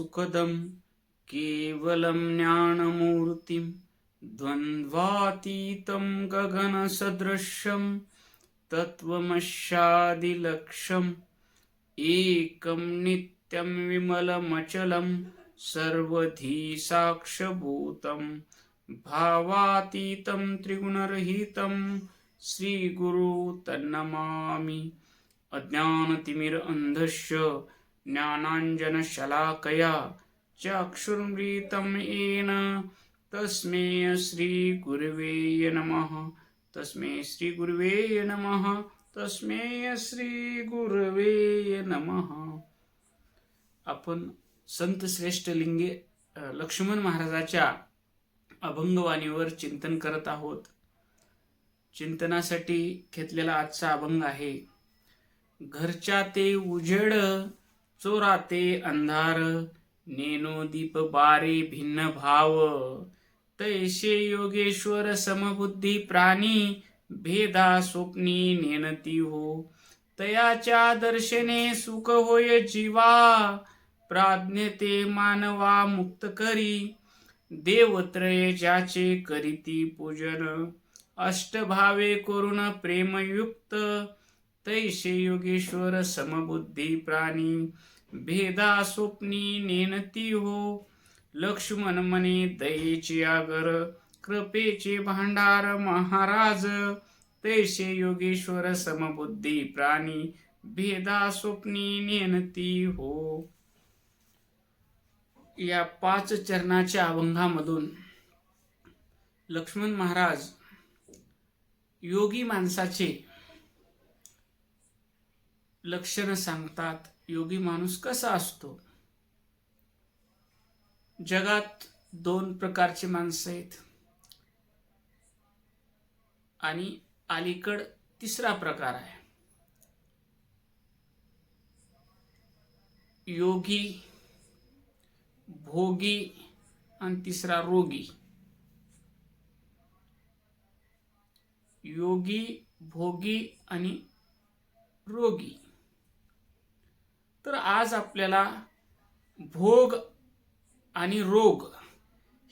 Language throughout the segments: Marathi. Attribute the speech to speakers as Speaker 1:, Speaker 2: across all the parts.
Speaker 1: सुखदं केवलं ज्ञानमूर्तिं द्वन्द्वातीतं गगनसदृशं तत्त्वमशादिलक्षम् एकं नित्यं विमलमचलं सर्वधी साक्षभूतं भावातीतं त्रिगुणरहितं श्रीगुरु तन्नमामि। अज्ञानतिमिर अंधस्य ज्ञानाञ्जनशलाकया चक्षुर्मृतम् येन तस्मै श्रीगुर्वे नमः तस्मै श्रीगुर्वे नमः तस्मै श्रीगुर्वे नमः। आपण संत श्रेष्ठ लिंगे लक्ष्मण महाराजाच्या अभंगवाणीवर चिंतन करत आहोत. चिंतनासाठी घेतलेला आजचा अभंग आहे घरच्या ते उजेड चोराते अंधार नेनो दीप बारे भिन्न भाव. तैसे योगेश्वर समबुद्धी प्राणी भेदा स्वप्नी नेनती हो. तयाच्या दर्शने सुख होय जीवा प्राज्ञते मानवा मुक्त करी. देवत्रय ज्याचे करीती पूजन अष्टभावे करून प्रेमयुक्त तैसे योगेश्वर समबुद्धी प्राणी भेदा स्वप्नी नेनती हो लक्ष्मण मने दयेचे आगर कृपेचे भांडार महाराज। तैसे योगेश्वर समबुद्धी प्राणी भेदा स्वप्नी नेनती हो या पाच चरणाच्या अभंगामधून लक्ष्मण महाराज योगी माणसाचे लक्षणं सांगतात योगी माणूस कसा असतो? जगात दोन प्रकारची माणसं आहेत. आणि अलीकड तिसरा प्रकार आहे. योगी भोगी आणि तिसरा रोगी. योगी भोगी आणि रोगी. तर आज आपल्याला भोग आणि रोग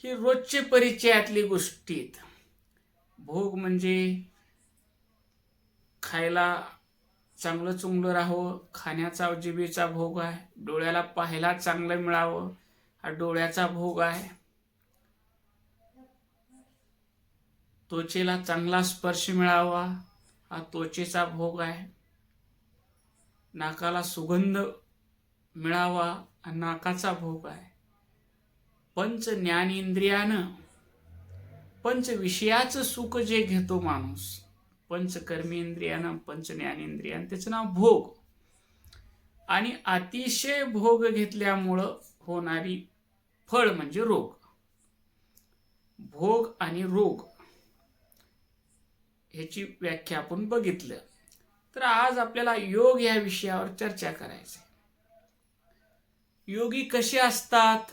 Speaker 1: ही रोजचे परिचयातली गोष्टी आहेत. भोग म्हणजे खायला चांगलं चुंगलं राहावं खाण्याचा जिबेचा भोग आहे डोळ्याला पाहायला चांगलं मिळावं हा डोळ्याचा भोग आहे. त्वचेला चांगला स्पर्श मिळावा हा त्वचेचा भोग आहे. नाकाला सुगंध मिळावा नाकाचा भोग आहे. पंच ज्ञानेंद्रियानं पंच विषयाचं सुख जे घेतो माणूस पंच कर्मेंद्रियानं पंच ज्ञानेंद्रियानं त्याचं नाव भोग. आणि अतिशय भोग घेतल्यामुळं होणारी फळ म्हणजे रोग. भोग आणि रोग ह्याची व्याख्या आपण बघितलं. तर आज आपल्याला योग या विषयावर चर्चा करायची योगी कसे असतात?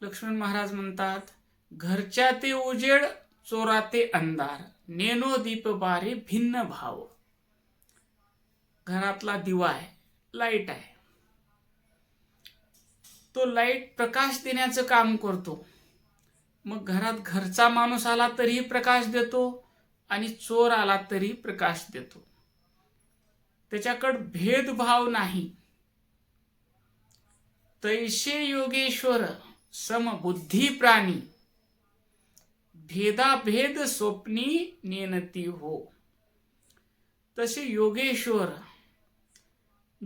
Speaker 1: लक्ष्मण महाराज म्हणतात घरच्या ते उजेड चोरा ते अंधार. नेनो दीप बारे भिन्न भाव. घरातला दिवा आहे लाइट आहे. तो लाइट प्रकाश देण्याचं काम करतो. मग घरात घरचा माणूस आला तरीही प्रकाश देतो आणि चोर आला तरी प्रकाश देतो. त्याच्याकडं भेदभाव नाही. तैसे योगेश्वर समबुद्धी प्राणी भेदाभेद स्वप्नी नेनती हो. तसे योगेश्वर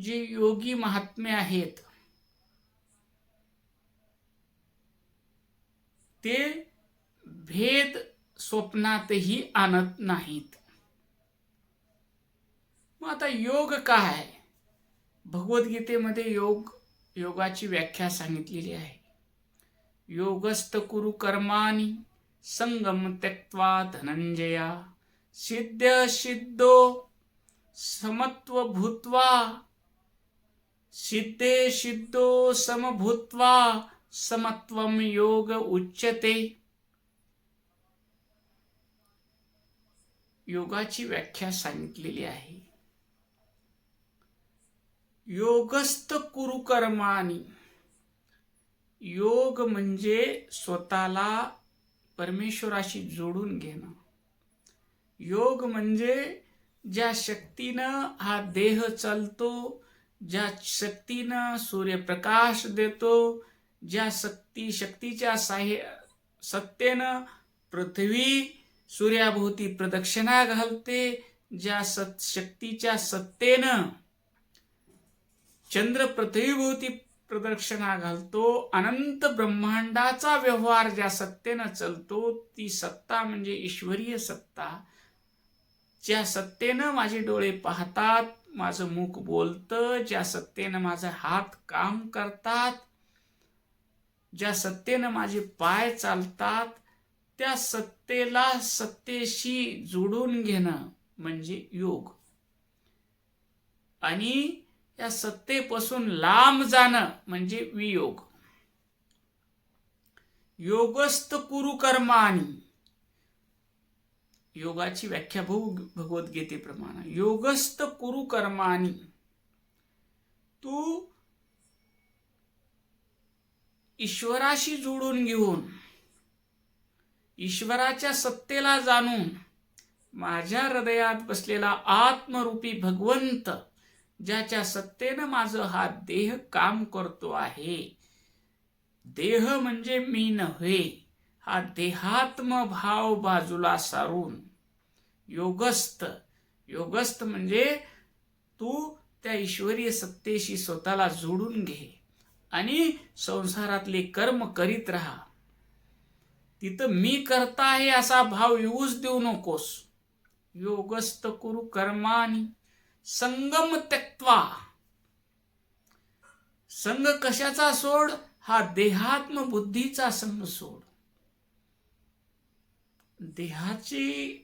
Speaker 1: जे योगी महात्मे आहेत ते भेद स्वप्नातही आणत नाहीत. मग आता योग काय भगवद्गीतेमध्ये योग योगाची व्याख्या सांगितलेली आहे. योगस्त कुरु कर्मानी संगम त्यक्त्वा धनंजया। सिद्ध सिद्धो समत्व भूत्वा। सिद्धे सिद्धो समभूत्वा समत्वम योग उच्यते। योगाची व्याख्या सांगितलेली आहे. योगस्थ कुरुकर्मानी. योग म्हणजे स्वतःला परमेश्वराशी जोडून घेणं. योग म्हणजे ज्या शक्तीनं हा देह चालतो ज्या शक्तीनं सूर्यप्रकाश देतो ज्या शक्ती शक्तीच्या साह्य सत्तेनं पृथ्वी सूर्याभोवती प्रदक्षिणा घालते ज्या सत शक्तीच्या सत्तेनं चंद्र पृथ्वीभोवती प्रदक्षिणा घालतो अनंत ब्रह्मांडाचा व्यवहार ज्या सत्तेनं चलतो ती सत्ता म्हणजे ईश्वरीय सत्ता. ज्या सत्तेनं माझे डोळे पाहतात माझं मुख बोलतं ज्या सत्तेनं माझे हात काम करतात ज्या सत्तेनं माझे पाय चालतात त्या सत्तेला सत्तेशी जोडून घेणं म्हणजे योग. आणि या सत्तेपासून लांब जाणं म्हणजे वियोग. योगस्त कुरुकर्मानी योगाची व्याख्या भाऊ भगवद्गीतेप्रमाणे योगस्त कुरुकर्मानी तू ईश्वराशी जोडून घेऊन ईश्वराच्या सत्तेला जाणून माझ्या हृदयात बसलेला आत्मरूपी भगवंत ज्याच्या सत्तेनं माझं हा देह काम करतो आहे. देह म्हणजे मी नव्हे हा देहात्म भाव बाजूला सारून. योगस्थ योगस्थ म्हणजे तू त्या ईश्वरीय सत्तेशी स्वतःला जोडून घे आणि संसारातले कर्म करीत राहा. तिथं मी करता आहे असा भाव येऊच देऊ नकोस. योगस्थ कुरु कर्मानी संगम त्यक्त्वा. संग कशाचा सोड? हा देहात्म बुद्धीचा संग सोड. देहाची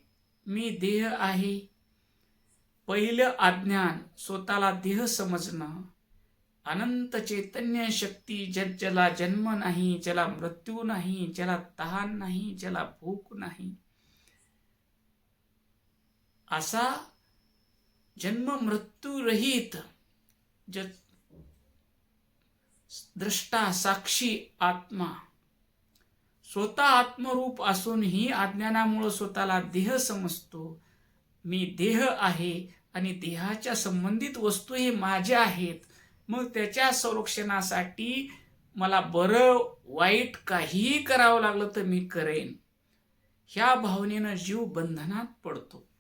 Speaker 1: मी देह आहे. पहिलं अज्ञान स्वतःला देह समजणं. अनंत चैतन्य शक्ती ज्याला जन्म नाही ज्याला मृत्यू नाही ज्याला तहान नाही ज्याला भूक नाही. असा जन्म मृत्यू रहित ज द्रष्टा साक्षी आत्मा. स्वतः आत्मरूप असूनही अज्ञानामुळं स्वतःला देह समजतो. मी देह आहे आणि देहाच्या संबंधित वस्तू हे माझ्या आहेत. मग त्याच्या संरक्षणासाठी मला बरं वाईट काहीही करावं लागलं तर मी करेन. ह्या भावनेनं जीव बंधनात पडतो.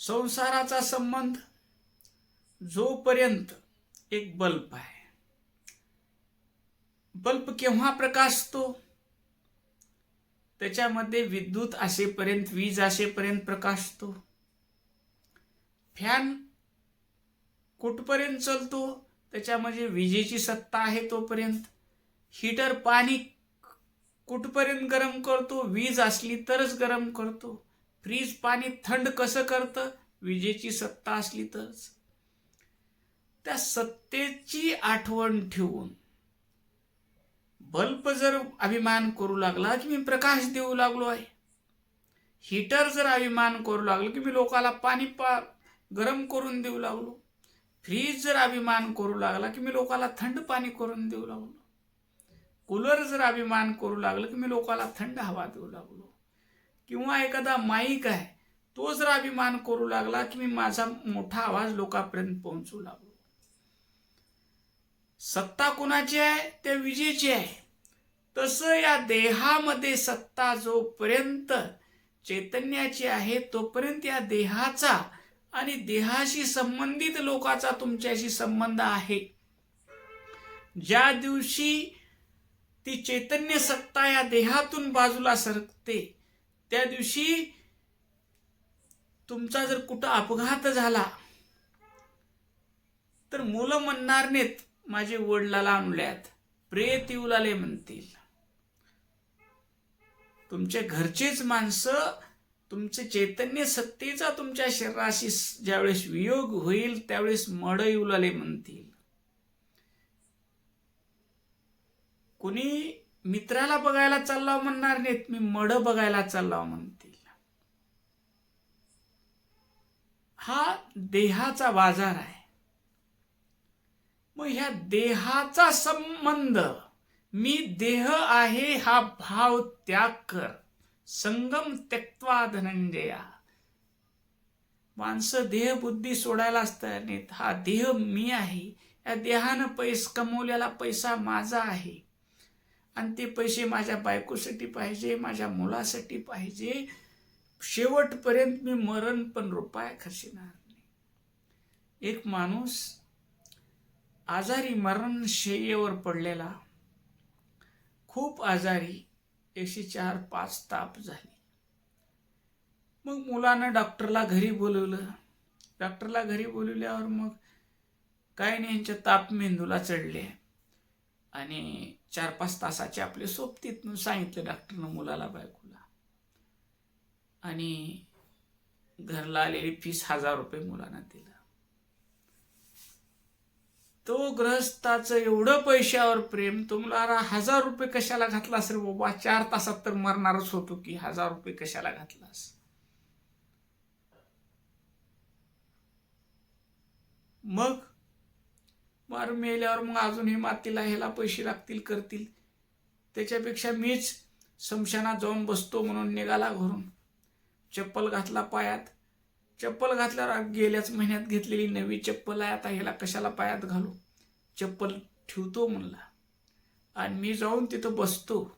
Speaker 1: संसाराचा संबंध जोपर्यंत एक बल्ब आहे. बल्ब केव्हा प्रकाशतो? त्याच्यामध्ये विद्युत असेपर्यंत वीज असेपर्यंत प्रकाशतो. फॅन कुठपर्यंत चालतो? त्याच्यामध्ये विजेची सत्ता आहे तोपर्यंत. हीटर पाणी कुठपर्यंत गरम करतो? वीज असली तरच गरम करतो. फ्रीज पाणी थंड कसं करतं? विजेची सत्ता असली तरच. त्या सत्तेची आठवण ठेवून बल्ब जर अभिमान करू लागला की मी प्रकाश देऊ लागलो आहे. हीटर जर अभिमान करू लागलो की मी लोकाला पाणी पा गरम करून देऊ लागलो. फ्रीज जर अभिमान करू लागला की मी लोकाला थंड पाणी करून देऊ लागलो. कूलर जर अभिमान करू लागलं की मी लोकाला थंड हवा देऊ लागलो. किंवा एखादा माईक आहे तो जर अभिमान करू लागला की मी माझा मोठा आवाज लोकांपर्यंत पोहोचू लागलो. सत्ता कुणाची आहे? त्या विजेची आहे. तसं या देहामध्ये सत्ता जोपर्यंत चैतन्याची आहे तोपर्यंत या देहाचा आणि देहाशी संबंधित लोकाचा तुमच्याशी संबंध आहे. ज्या दिवशी ती चैतन्य सत्ता या देहातून बाजूला सरकते त्या दिवशी तुमचा जर कुठं अपघात झाला तर मुलं म्हणणार नाहीत माझे वडिलाला आणल्यात. प्रेत येऊ लागले म्हणतील. तुमच्या घरचेच माणसं तुमचे चैतन्य सत्तेचा तुमच्या शरीराशी ज्यावेळेस वियोग होईल त्यावेळेस मड येऊ लागले म्हणतील. कुणी मित्राला बघायला चाललाव म्हणणार नाहीत मी मड बघायला चाललाव म्हणतील. हा देहाचा बाजार आहे. मग ह्या देहाचा संबंध मी देह आहे हा भाव त्याग कर. संगम त्यक्त्वा धनंजया. माणसं देह बुद्धी सोडायला असतात हा देह मी आहे. या देहानं पैस कमवलेला पैसा माझा आहे. आणि ते पैसे माझ्या बायकोसाठी पाहिजे माझ्या मुलासाठी पाहिजे. शेवटपर्यंत मी मरण पण रुपया खर्चणार नाही. एक माणूस आजारी मरण शेयेवर पडलेला खूप आजारी एकशे चार पाच ताप झाली. मग मुलानं डॉक्टरला घरी बोलवलं. डॉक्टरला घरी बोलवल्यावर मग काय नाही यांच्या ताप मेंदूला चढले. आणि चार पाच तासाचे आपले सोबतीत सांगितले डॉक्टरनं मुलाला बायकोला. आणि घरला आलेली फीस हजार रुपये मुलांना दिला. तो ग्रहस्थाचं एवढं पैशावर प्रेम तुम्हाला हजार रुपये कशाला घातलास रे बाबा? चार तासात तर मरणारच होतो की हजार रुपये कशाला घातलास? मग मार मेल्यावर मग अजून हे मातीला ह्याला पैसे लागतील करतील. त्याच्यापेक्षा मीच समशानात जाऊन बसतो म्हणून निघाला घरून. चप्पल घातला पायात. चप्पल घातल्यावर गेल्याच महिन्यात घेतलेली नवी चप्पल आहे. आता ह्याला कशाला पायात घालू? चप्पल ठेवतो म्हणला. आणि मी जाऊन तिथं बसतो.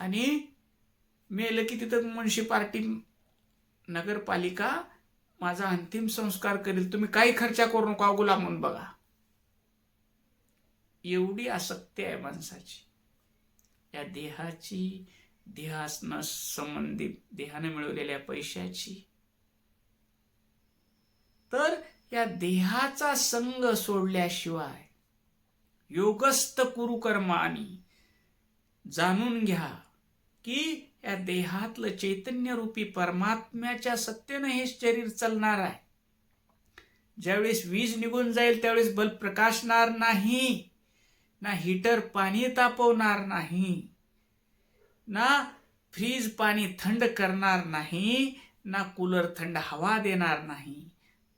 Speaker 1: आणि मेलं की तिथं मुन्शी पार्टी नगरपालिका माझा अंतिम संस्कार करेल. तुम्ही काही खर्चा करू नका गुलाम म्हणून बघा. एवढी आसक्ती आहे माणसाची. या देहाची देहासनं संबंधित देहाने मिळवलेल्या पैशाची. तर या देहाचा संग सोडल्याशिवाय योगस्थ कुरुकर्मानी जाणून घ्या की या देहातलं चैतन्यरूपी परमात्म्याच्या सत्तेनं हे शरीर चालणार आहे. ज्यावेळेस वीज निघून जाईल त्यावेळेस बल्ब प्रकाशणार नाही. ना हीटर पाणी तापवणार नाही. ना फ्रीज पाणी थंड करणार नाही. ना कूलर थंड हवा देणार नाही.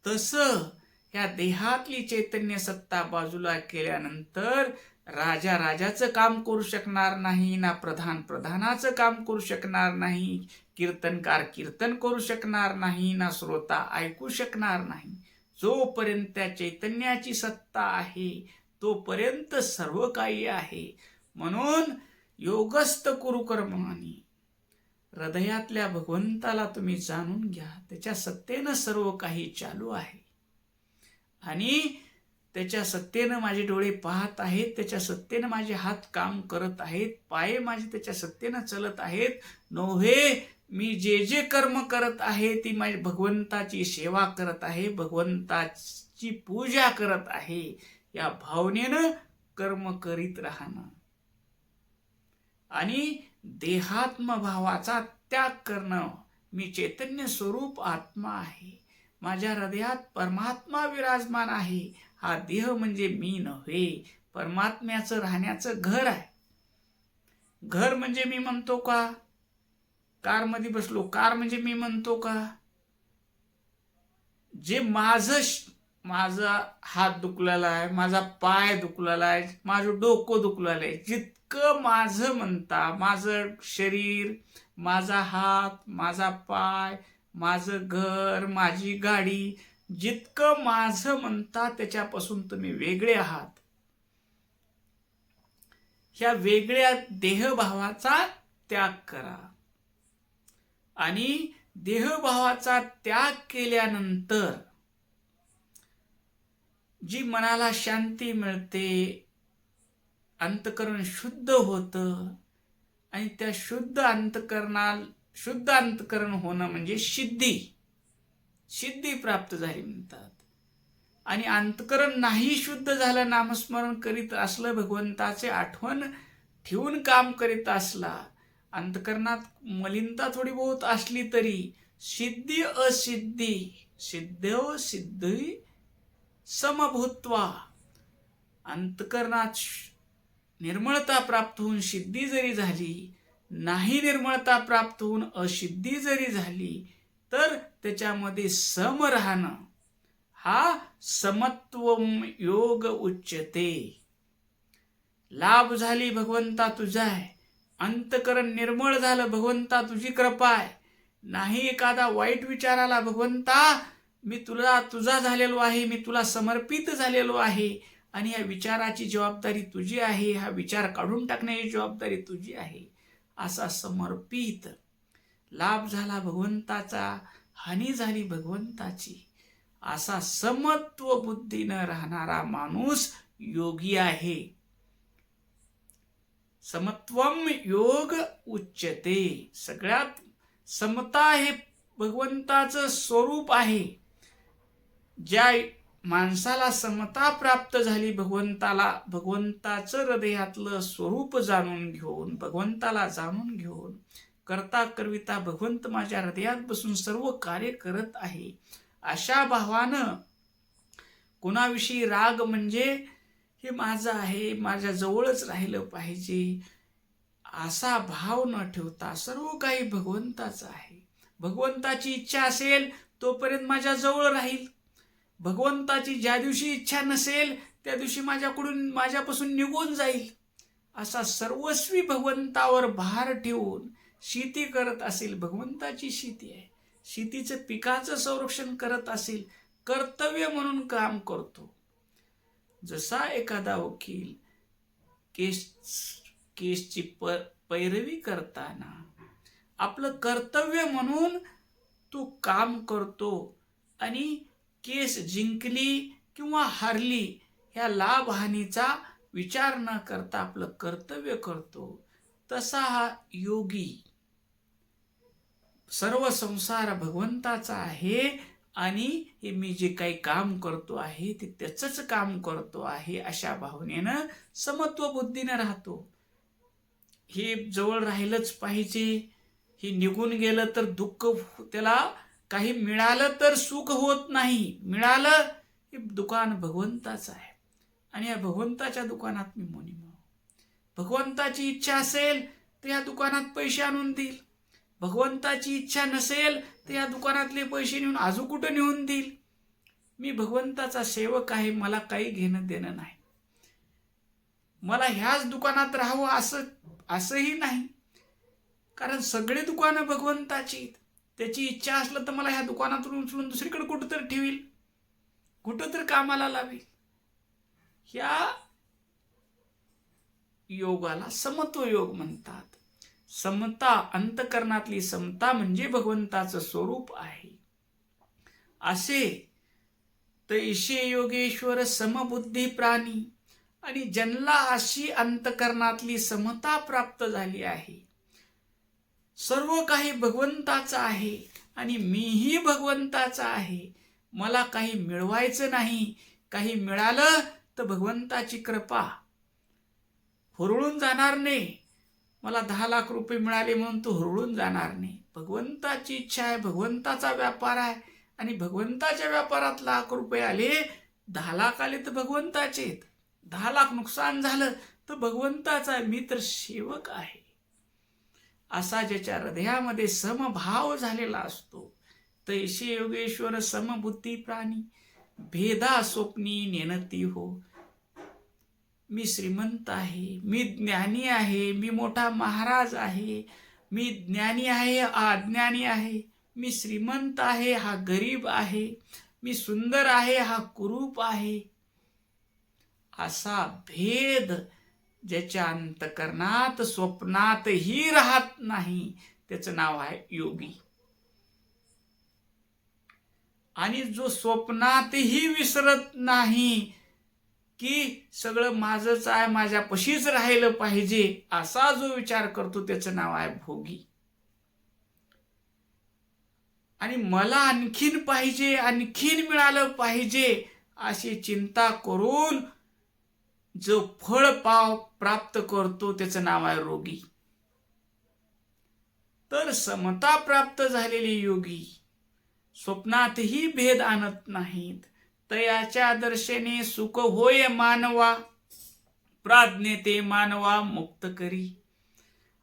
Speaker 1: तसं या देहातली चैतन्य सत्ता बाजूला केल्यानंतर राजा राजाचं काम करू शकणार नाही ना प्रधान प्रधानाचं काम करू शकणार नाही कीर्तनकार कीर्तन करू शकणार नाही ना श्रोता ऐकू शकणार नाही. जोपर्यंत त्या चैतन्याची सत्ता आहे तोपर्यंत सर्व काही आहे. म्हणून योगस्थ कुरु कर्मानी हृदयातल्या भगवंताला तुम्ही जाणून घ्या त्याच्या सत्तेनं सर्व काही चालू आहे. आणि त्याच्या सत्तेनं माझे डोळे पाहत आहेत त्याच्या सत्तेनं माझे हात काम करत आहेत पाय माझे त्याच्या सत्तेनं चलत आहेत. नव्हे मी जे जे कर्म करत आहे ती माझी भगवंताची सेवा करत आहे भगवंताची पूजा करत आहे. या भावनेनं कर्म करीत राहणं. आणि देहात्मभावाचा त्याग करणं मी चैतन्य स्वरूप आत्मा आहे. माझ्या हृदयात परमात्मा विराजमान आहे. हा देह म्हणजे मी नव्हे परमात्म्याचं राहण्याचं घर आहे. घर म्हणजे मी म्हणतो का? कारमध्ये बसलो कार म्हणजे मी म्हणतो का? जे माझं माझा हात दुखलेला आहे माझा पाय दुखलेला आहे माझं डोकं दुखलेलं आहे जितकं माझं म्हणता माझं शरीर माझा हात माझा पाय माझं घर माझी गाडी जितकं माझं म्हणता त्याच्यापासून तुम्ही वेगळे आहात. ह्या वेगळ्या देहभावाचा त्याग करा. आणि देहभावाचा त्याग केल्यानंतर जी मनाला शांती मिळते अंतकरण शुद्ध होतं आणि त्या शुद्ध अंतकरणाला शुद्ध अंतकरण होणं म्हणजे सिद्धी सिद्धी प्राप्त झाली म्हणतात. आणि अंतकरण नाही शुद्ध झालं नामस्मरण करीत असलं भगवंताचे आठवण ठेवून काम करीत असला अंतकरणात मलिनता थोडी बहुत असली तरी सिद्धी असिद्धी सिद्ध सिद्धी समभूत्वा. अंतकरणात निर्मळता प्राप्त होऊन सिद्धी जरी झाली नाही निर्मळता प्राप्त होऊन असिद्धी जरी झाली तर त्याच्यामध्ये सम राहणं हा समत्व योग उच्चते लाभ झाली भगवंता तुझा आहे अंतकरण निर्मळ झालं भगवंता तुझी कृपा आहे नाही एखादा वाईट विचाराला भगवंता मी तुला तुझा झालेलो आहे मी तुला समर्पित झालेलो आहे आणि या विचाराची जबाबदारी तुझी आहे हा विचार काढून टाकण्याची जबाबदारी तुझी आहे. असा समर्पित. लाभ झाला भगवंताचा हानी झाली भगवंताची. असा समत्व बुद्धीनं राहणारा माणूस योगी आहे. समत्वम योग उच्चते सगळ्यात समता हे भगवंताचं स्वरूप आहे. ज्या माणसाला समता प्राप्त झाली भगवंताला भगवंताचं हृदयातलं स्वरूप जाणून घेऊन भगवंताला जाणून घेऊन करता करविता भगवंत माझ्या हृदयात बसून सर्व कार्य करत आहे. अशा भावानं कुणाविषयी राग म्हणजे हे माझं आहे माझ्या जवळच राहिलं पाहिजे असा भाव न ठेवता सर्व काही भगवंताचं आहे. भगवंताची इच्छा असेल तोपर्यंत माझ्या जवळ राहील. भगवंताची ज्या दिवशी इच्छा नसेल त्या दिवशी माझ्याकडून माझ्यापासून निघून जाईल. असा सर्वस्वी भगवंतावर भार ठेवून शेती करत असेल. भगवंताची शेती आहे. शेतीचं पिकाचं संरक्षण करत असेल. कर्तव्य म्हणून काम करतो. जसा एखादा वकील केस केसची प पैरवी करताना आपलं कर्तव्य म्हणून तो काम करतो आणि केस जिंकली किंवा हारली ह्या लाभहानीचा विचार न करता आपलं कर्तव्य करतो. तसा हा योगी सर्व संसार भगवंताचा आहे आणि हे मी जे काही काम करतो आहे ते त्याचंच काम करतो आहे अशा भावनेनं समत्व बुद्धीनं राहतो. हे जवळ राहिलंच पाहिजे. हे निघून गेलं तर दुःख त्याला काही मिळालं तर सुख होत नाही. मिळालं हे दुकान भगवंताचं आहे. आणि या भगवंताच्या दुकानात मी मोनी भगवंताची इच्छा असेल तर या दुकानात पैसे आणून देईल. भगवंताची इच्छा नसेल तर या दुकानातले पैसे नेऊन अजून कुठं नेऊन देईल? मी भगवंताचा सेवक आहे मला काही घेणं देणं नाही. मला ह्याच दुकानात राहावं असं असंही नाही. कारण सगळे दुकानं भगवंताची त्याची इच्छा असलं तर मला ह्या दुकानातून उचलून दुसरीकडे कुठं तर ठेवील. कुठं तर कामाला लावेल. ह्या योगाला समत्व योग म्हणतात. समता अंतकरणातली समता म्हणजे भगवंताचं स्वरूप आहे. असे तैशे योगेश्वर समबुद्धी प्राणी आणि ज्यांना अशी अंतकरणातली समता प्राप्त झाली आहे सर्व काही भगवंताचं आहे आणि मीही भगवंताचा आहे. मला काही मिळवायचं नाही काही मिळालं तर भगवंताची कृपा. हुरळून जाणार नाही. मला दहा लाख रुपये मिळाले म्हणून तू हुरळून जाणार नाही. भगवंताची इच्छा आहे भगवंताचा व्यापार आहे आणि भगवंताच्या व्यापारात लाख रुपये आले दहा लाख आले तर भगवंताचे आहेत दहा लाख नुकसान झालं तर भगवंताचा आहे मी तर सेवक आहे. असा ज्याच्या हृदयामध्ये समभाव झालेला असतो तैसे योगेश्वर समबुद्धी प्राणी भेदा स्वप्नी नेनती हो. मी श्रीमंत आहे मी ज्ञानी आहे मी मोठा महाराज आहे मी ज्ञानी आहे हा अज्ञानी आहे मी श्रीमंत आहे हा गरीब आहे मी सुंदर आहे हा कुरूप आहे. असा भेद ज्याच्या अंतकरणात स्वप्नातही राहत नाही. त्याचं नाव आहे योगी. आणि जो स्वप्नातही विसरत नाही की सगळं माझंच आहे माझ्या पशीच राहिलं पाहिजे असा जो विचार करतो त्याचं नाव आहे भोगी. आणि मला आणखीन पाहिजे आणखीन मिळालं पाहिजे अशी चिंता करून जो फळ पाव प्राप्त करतो त्याचं नाव आहे रोगी. तर समता प्राप्त झालेले योगी स्वप्नातही भेद आणत नाहीत. तयाच्या दर्शने सुख होय मानवा प्राज्ञते मानवा मुक्त करी.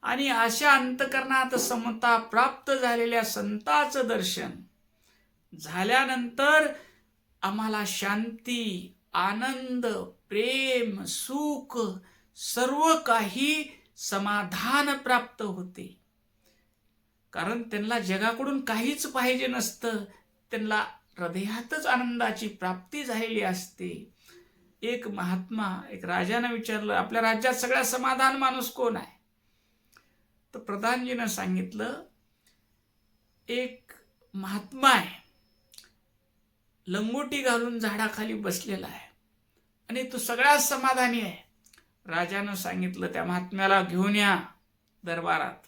Speaker 1: आणि अशा अंतकरणात समता प्राप्त झालेल्या संताचं दर्शन झाल्यानंतर आम्हाला शांती आनंद प्रेम सुख सर्व काही समाधान प्राप्त होते. कारण त्यांना जगाकडून काहीच पाहिजे नसतं. त्यांना हृदयातच आनंदाची प्राप्ती झालेली असते. एक महात्मा एक राजानं विचारलं आपल्या राज्यात सगळ्यात समाधान माणूस कोण आहे? तर प्रधानजीनं सांगितलं एक महात्मा आहे. लंगोटी घालून झाडाखाली बसलेला आहे. आणि तू सगळ्यात समाधानी आहे. राजानं सांगितलं त्या महात्म्याला घेऊन या दरबारात.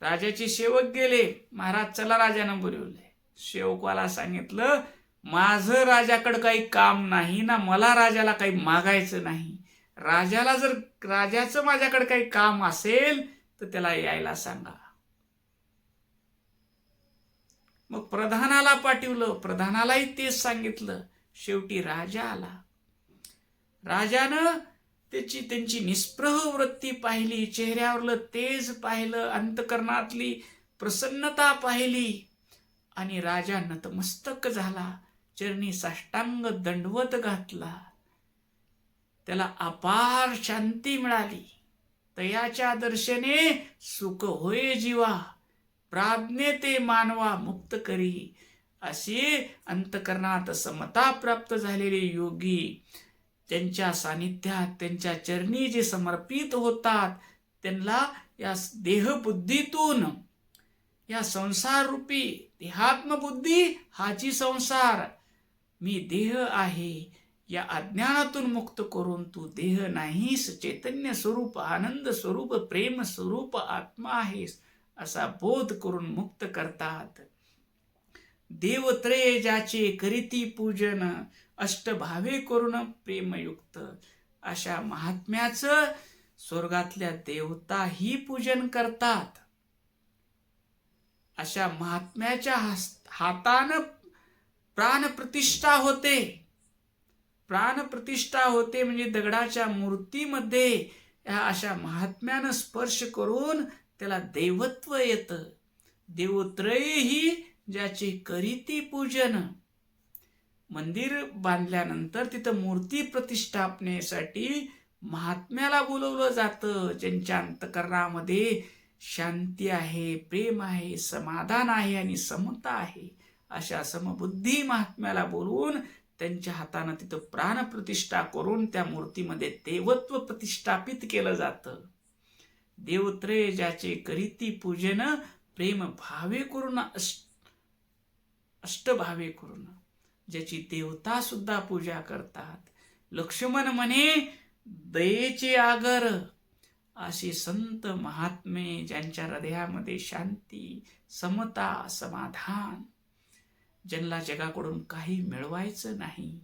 Speaker 1: राजाचे सेवक गेले. महाराज चला राजानं बोलवले सेवकाला सांगितलं माझं राजाकडं काही काम नाही ना मला राजाला काही मागायचं नाही. राजाला जर राजाचं माझ्याकडे काही काम असेल तर त्याला यायला सांगा. मग प्रधानाला पाठवलं. प्रधानालाही तेच सांगितलं. शेवटी राजा आला. राजानं त्याची त्यांची निस्पृह वृत्ती पाहिली चेहऱ्यावरलं तेज पाहिलं अंतकरणातली प्रसन्नता पाहिली आणि राजा नतमस्तक झाला चरणी साष्टांग दंडवत घातला. त्याला अपार शांती मिळाली. तयाच्या दर्शने सुख होय जीवा प्राज्ञे ते मानवा मुक्त करी. अशी अंतकरणात समता प्राप्त झालेले योगी त्यांच्या सानिध्यात त्यांच्या चरणी जे समर्पित होतात त्यांना या देहबुद्धीतून या संसार रूपी देहात्मबुद्धी हाची संसार मी देह आहे या अज्ञानातून मुक्त करून तू देह नाहीस चैतन्य स्वरूप आनंद स्वरूप प्रेम स्वरूप आत्मा आहेस असा बोध करून मुक्त करतात. देवत्रय ज्याचे करीती पूजन अष्टभावे करून प्रेमयुक्त. अशा महात्म्याचं स्वर्गातल्या देवताही पूजन करतात. अशा महात्म्याच्या हातानं प्राणप्रतिष्ठा होते. प्राणप्रतिष्ठा होते म्हणजे दगडाच्या मूर्तीमध्ये ह्या अशा महात्म्यानं स्पर्श करून त्याला देवत्व येतं. देवत्रयही ज्याचे करीती पूजन. मंदिर बांधल्यानंतर तिथं मूर्ती प्रतिष्ठापनेसाठी महात्म्याला बोलवलं जातं. ज्यांच्या अंतकरणामध्ये शांती आहे प्रेम आहे समाधान आहे आणि समता आहे अशा समबुद्धी महात्म्याला बोलवून त्यांच्या हातानं तिथं प्राणप्रतिष्ठा करून त्या मूर्तीमध्ये देवत्व प्रतिष्ठापित केलं जातं. देवत्रे ज्याचे करीती पूजन प्रेम भावे करून अष्ट अष्टभावे करून ज्याची देवता सुद्धा पूजा करतात. लक्ष्मण म्हणे दयेचे आगर. असे संत महात्मे ज्यांच्या हृदयामध्ये शांती समता समाधान ज्यांना जगाकडून काही मिळवायचं नाही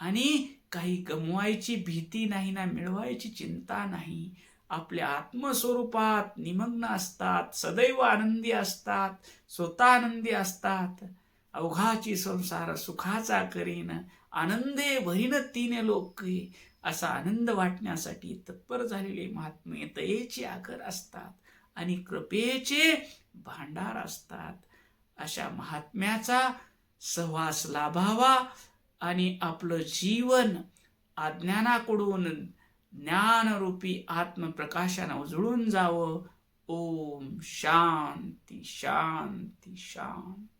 Speaker 1: आणि काही गमवायची भीती नाही ना मिळवायची चिंता नाही आपल्या आत्मस्वरूपात निमग्न असतात सदैव आनंदी असतात स्वतः आनंदी असतात. अवघाची संसार सुखाचा करीन आनंदे भरीन तीन लोक असा आनंद वाटण्यासाठी तत्पर झालेले महात्मे दयेचे आकर असतात आणि कृपेचे भांडार असतात. अशा महात्म्याचा सहवास लाभावा आणि आपलं जीवन अज्ञानाकडून ज्ञानरूपी आत्मप्रकाशानं उजळून जावं. ओम शांती शांती शांती.